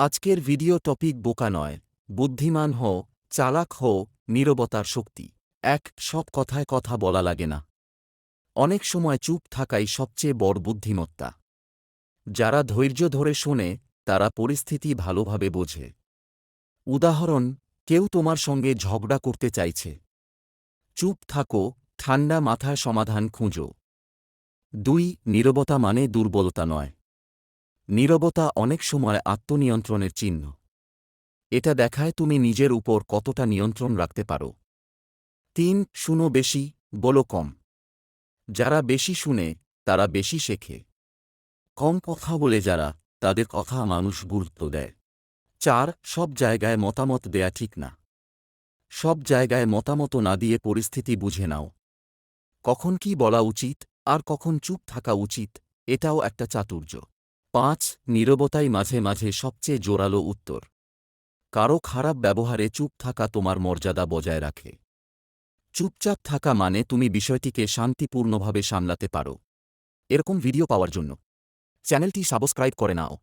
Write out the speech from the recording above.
আজকের video topic বোকা নয়, বুদ্ধিমান হও, চালাক হও, নীরবতার শক্তি। এক, সব কথায় কথা বলা লাগে না। অনেক সময় চুপ থাকাই সবচেয়ে বড় বুদ্ধিমত্তা। যারা ধৈর্য ধরে শোনে, তারা পরিস্থিতি ভালোভাবে বোঝে। উদাহরণ, কেউ তোমার সঙ্গে ঝগড়া করতে চাইছে। চুপ থাকো, ঠান্ডা মাথায় সমাধান খুঁজো। দুই, নীরবতা মানে দুর্বলতা নয়। নীরবতা অনেক সময় আত্মনিয়ন্ত্রণের চিহ্ন। এটা দেখায় তুমি নিজের উপর কতটা নিয়ন্ত্রণ রাখতে পারো। তিন, শুনো বেশি, বলো কম। যারা বেশি শুনে, তারা বেশি শেখে। কম কথা বলে যারা, তাদের কথা মানুষ গুরুত্ব দেয়। চার, সব জায়গায় মতামত দেয়া ঠিক না। সব জায়গায় মতামত না দিয়ে পরিস্থিতি বুঝে নাও। কখন কি বলা উচিত, আর কখন চুপ থাকা উচিত, এটাও একটা চাতুর্য। পাঁচ নীরবতাই মাঝে মাঝে সবচেয়ে জোরালো উত্তর। কারও খারাপ ব্যবহারে চুপ থাকা তোমার মর্যাদা বজায় রাখে। চুপচাপ থাকা মানে তুমি বিষয়টিকে শান্তিপূর্ণভাবে সামলাতে পারো। এরকম ভিডিও পাওয়ার জন্য। চ্যানেলটি সাবস্ক্রাইব করে নাও।